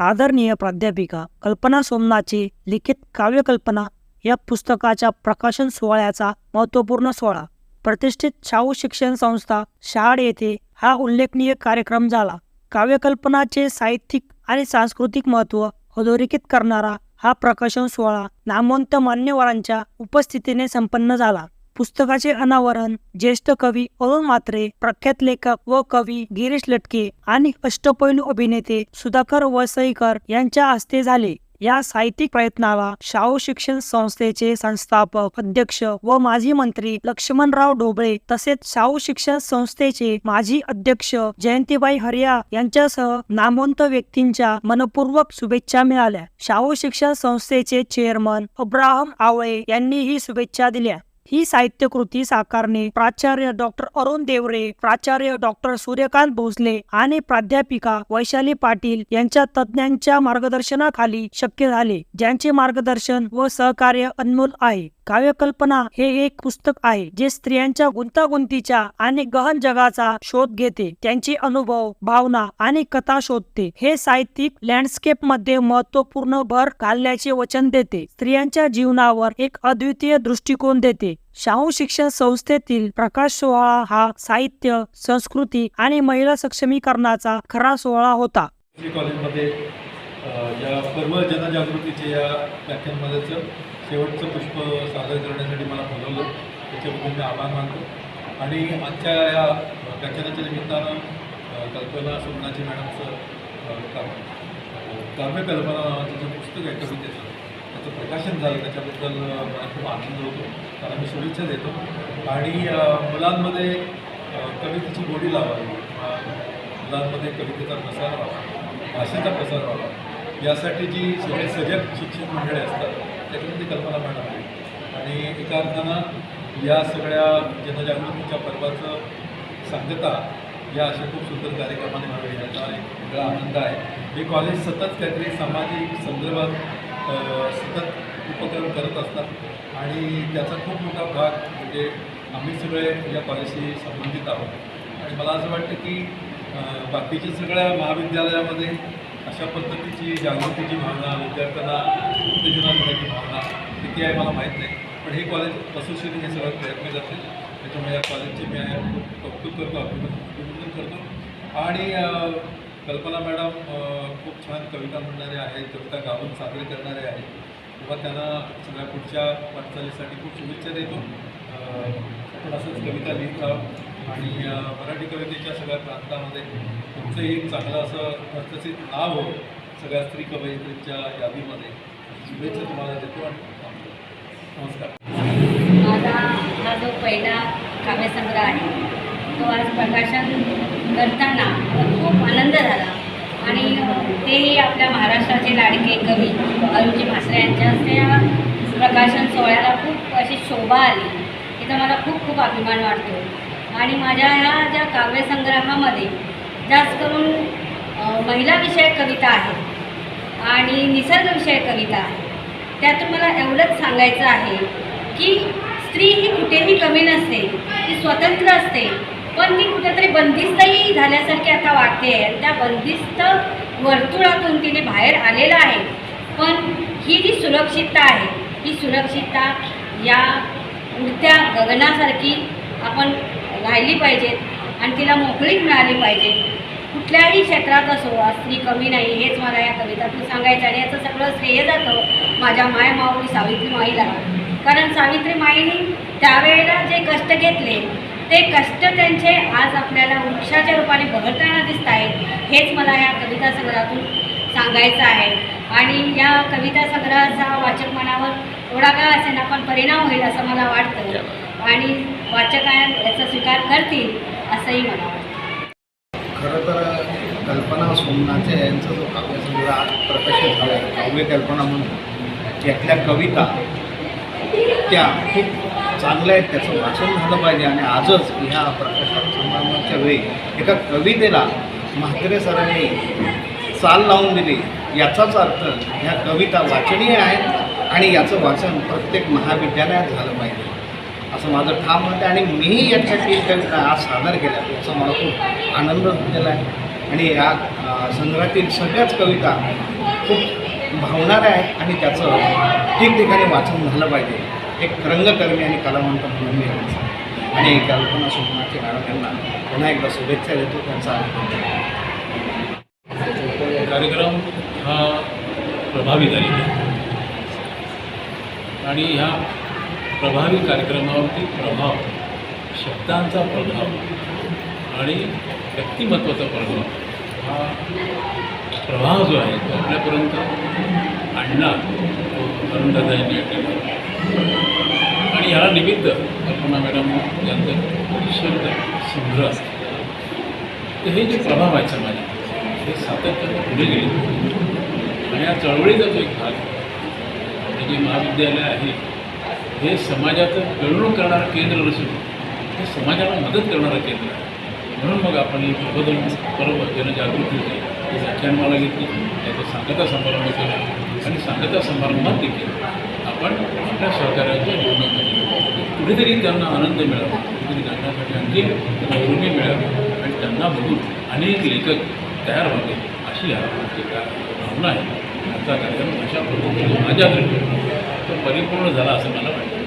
आदरणीय प्राध्यापिका कल्पना सोमनाची लिखित काव्यकल्पना या पुस्तकाच्या प्रकाशन सोहळ्याचा महत्त्वपूर्ण सोहळा. प्रतिष्ठित शाहू शिक्षण संस्था शहाड येथे हा उल्लेखनीय कार्यक्रम झाला. काव्यकल्पनाचे साहित्यिक आणि सांस्कृतिक महत्त्व अधोरेखित करणारा हा प्रकाशन सोहळा नामवंत मान्यवरांच्या उपस्थितीने संपन्न झाला. पुस्तकाचे अनावरण ज्येष्ठ कवी अरुण म्हात्रे प्रख्यात लेखक व कवी गिरीश लटके आणि अष्टपैलू अभिनेते सुधाकर वसईकर यांच्या हस्ते झाले. या साहित्यिक प्रयत्नाला शाहू शिक्षण संस्थेचे संस्थापक अध्यक्ष व माजी मंत्री लक्ष्मणराव ढोबळे तसेच शाहू शिक्षण संस्थेचे माजी अध्यक्ष जयंतीबाई हरिया यांच्यासह नामवंत व्यक्तींच्या मनपूर्वक शुभेच्छा मिळाल्या. शाहू शिक्षण संस्थेचे चेअरमन अब्राहम आवळे यांनी ही शुभेच्छा दिल्या. ही साहित्यकृती साकारणे प्राचार्य डॉक्टर अरुण देवरे प्राचार्य डॉक्टर सूर्यकांत भोसले आणि प्राध्यापिका वैशाली पाटील यांच्या तज्ज्ञांच्या मार्गदर्शनाखाली शक्य झाले ज्यांचे मार्गदर्शन व सहकार्य अनमोल आहे. काव्यकल्पना हे एक पुस्तक आहे जे स्त्रियांच्या गुंतागुंतीच्या आणि गहन जगाचा शोध घेते. त्यांचे अनुभव भावना आणि कथा शोधते. हे साहित्यिक लँडस्केपमध्ये महत्त्वपूर्ण भर घालण्याचे वचन देते. स्त्रियांच्या जीवनावर एक अद्वितीय दृष्टिकोन देते. शाहू शिक्षण संस्थेतील प्रकाश सोहळा हा साहित्य संस्कृती आणि महिला सक्षमीकरणाचा खरा सोहळा होता. कॉलेजमध्ये या पर्व जनजागृतीचे या व्याख्यानमालेचं शेवटचं पुष्प सादर करण्यासाठी मला बोलवलं. त्याच्याबद्दल मी आभार मानतो. आणि आजच्या या व्याख्यानाच्या निमित्तानं कल्पना सोमनाची मॅडमचं काम. काव्यकल्पना तिचं पुस्तक आहे कवितेचं. त्याचं प्रकाशन झालं. त्याच्याबद्दल मला खूप आनंद होतो. त्याला मी शुभेच्छा देतो. आणि मुलांमध्ये कवितेची गोडी लावावी. मुलांमध्ये कवितेचा प्रसार व्हावा. भाषेचा प्रसार व्हावा. यासाठी जी सगळे सजग शिक्षक मंडळी असतात त्याच्यामध्ये कल्पना मॅडम आहे. आणि एका अर्थानं या सगळ्या जनजागृतीच्या पर्वाचं सांगता या अशा खूप सुंदर कार्यक्रमाने व्हावे याचा एक वेगळा आनंद आहे. हे कॉलेज सतत काहीतरी सामाजिक संदर्भात सतत उपक्रम करत असतात. आणि त्याचा खूप मोठा भाग म्हणजे आम्ही सगळे या कॉलेजशी संबंधित आहोत. आणि मला असं वाटतं की बाकीच्या सगळ्या महाविद्यालयामध्ये अशा पद्धतीची जागृतीची भावना विद्यार्थ्यांना उत्तेजना देण्याची भावना किती आहे मला माहीत नाही. पण हे कॉलेज असोसिएशन हे सगळं प्रयत्न करते त्याच्यामुळे या कॉलेजचे मी कौतुक करतो अभिनंदन करतो. आणि कल्पना मॅडम खूप छान कविता म्हणणारे आहेत कविता गाऊन साजरे करणारे आहेत. किंवा त्यांना सगळ्या पुढच्या वाटचालीसाठी खूप शुभेच्छा देतो. आपण असंच कविता लिहित आणि मराठी कवितेच्या सगळ्या प्रांतामध्ये तुमचं एक चांगलं असं अर्थचित नाव हो सगळ्या स्त्री कवयित्रींच्या यादीमध्ये. शुभेच्छा तुम्हाला देतो आणि नमस्कार. माझा हा जो पहिला काव्यसंग्रह आहे तो आज प्रकाशन करताना खूप आनंद झाला. आणि तेही आपल्या महाराष्ट्राचे लाडके कवी अरुजी म्हासरे यांच्या हस्ते या प्रकाशन सोहळ्याला खूप अशी शोभा आली. याचा मला खूप खूप अभिमान वाटतो. आणि माझ्या ह्या ज्या काव्यसंग्रहामध्ये जास्त करून महिलाविषयक कविता आहेत आणि निसर्गविषयक कविता आहे. त्यातून मला एवढंच सांगायचं आहे की स्त्री ही कुठेही कमी नसते ती स्वतंत्र असते. पण ती कुठेतरी बंदिस्तही झाल्यासारखी आता वागते आणि त्या बंदिस्त वर्तुळातून तिने बाहेर आलेलं आहे. पण ही जी सुरक्षितता आहे ही सुरक्षितता या उडत्या गगनासारखी आपण राहिली पाहिजेत आणि तिला मोकळीक मिळाली पाहिजे. कुठल्याही क्षेत्रात असो स्त्री कमी नाही हेच मला या कवितातून सांगायचं आणि याचं सगळं श्रेय जातं माझ्या माय माऊली सावित्री माईला. कारण सावित्री माईने त्यावेळेला जे कष्ट घेतले ते कष्ट त्यांचे आज आपल्याला वृक्षाच्या रूपाने बहरताना दिसत आहेत हेच मला या कविता संग्रहातून सांगायचं आहे. आणि या कविता संग्रहाचा वाचक मनावर थोडा काय असेल ना पण परिणाम होईल असं मला वाटतं. आणि वाचकांना याचा स्वीकार करतील असंही मला वाटतं. खरं तर कल्पना सोमनाथे यांचा जो काव्यसंग्रह आज प्रकाशित झाला आहे काव्य कल्पना म्हणून यातल्या कविता त्या खूप चांगल्या आहेत त्याचं वाचन झालं पाहिजे आणि आजच ह्या प्रकाशन समारंभाच्या वेळी एका कवितेला म्हात्रे सरांनी चाल लावून दिली. याचाच अर्थ ह्या कविता वाचनीय आहेत आणि याचं वाचन प्रत्येक महाविद्यालयात झालं पाहिजे. असं माझं ठाम मत आहे आणि मीही याच्यासाठी कविता आज सादर केला याचा मला खूप आनंद झालेला आहे. आणि या संग्रहातील सगळ्याच कविता खूप भावणाऱ्या आहेत आणि त्याचं ठिकठिकाणी वाचन झालं पाहिजे. एक रंगकर्मी आणि कलावंत म्हणून मी आणि कल्पना सुमनाचे मॅडम यांना पुन्हा एकदा शुभेच्छा देतो. त्यांचा कार्यक्रम हा प्रभावी झालेला आणि ह्या प्रभावी कार्यक्रमावरती प्रभाव शब्दांचा प्रभाव आणि व्यक्तिमत्वाचा प्रभाव हा प्रभाव जो आहे तो आपल्यापर्यंत आणला तो अरुणदादांनी आणि ह्याला निमित्त कल्पना मॅडम यांचं शब्द संग्रह असतं. तर हे जे प्रभाव आहेत समाजात हे सातत्यानं पुढे गेले. आणि या चळवळीचा जो एक भाग हे जे महाविद्यालय आहे हे समाजाचं मिळवणूक करणारं केंद्र नसून हे समाजाला मदत करणारं केंद्र आहे. म्हणून मग आपण ही प्रबोधन पर्व जनजागृतीचे ही व्याख्यानमाला घेतली. त्याचा सांगता समारंभ केला. आणि सांगता समारंभात देखील आपण आपल्या सहकार्याच्या जीवनामध्ये कुठेतरी त्यांना आनंद मिळावा. कुठेतरी गाण्यासाठी आणखी नैपुण्य मिळावी. आणि त्यांना बघून अनेक लेखक तयार व्हावे अशी या भावना आहे. आजचा कार्यक्रम अशा पद्धतीने माझ्या दृष्टीने परिपूर्ण झाला असं मला वाटतं.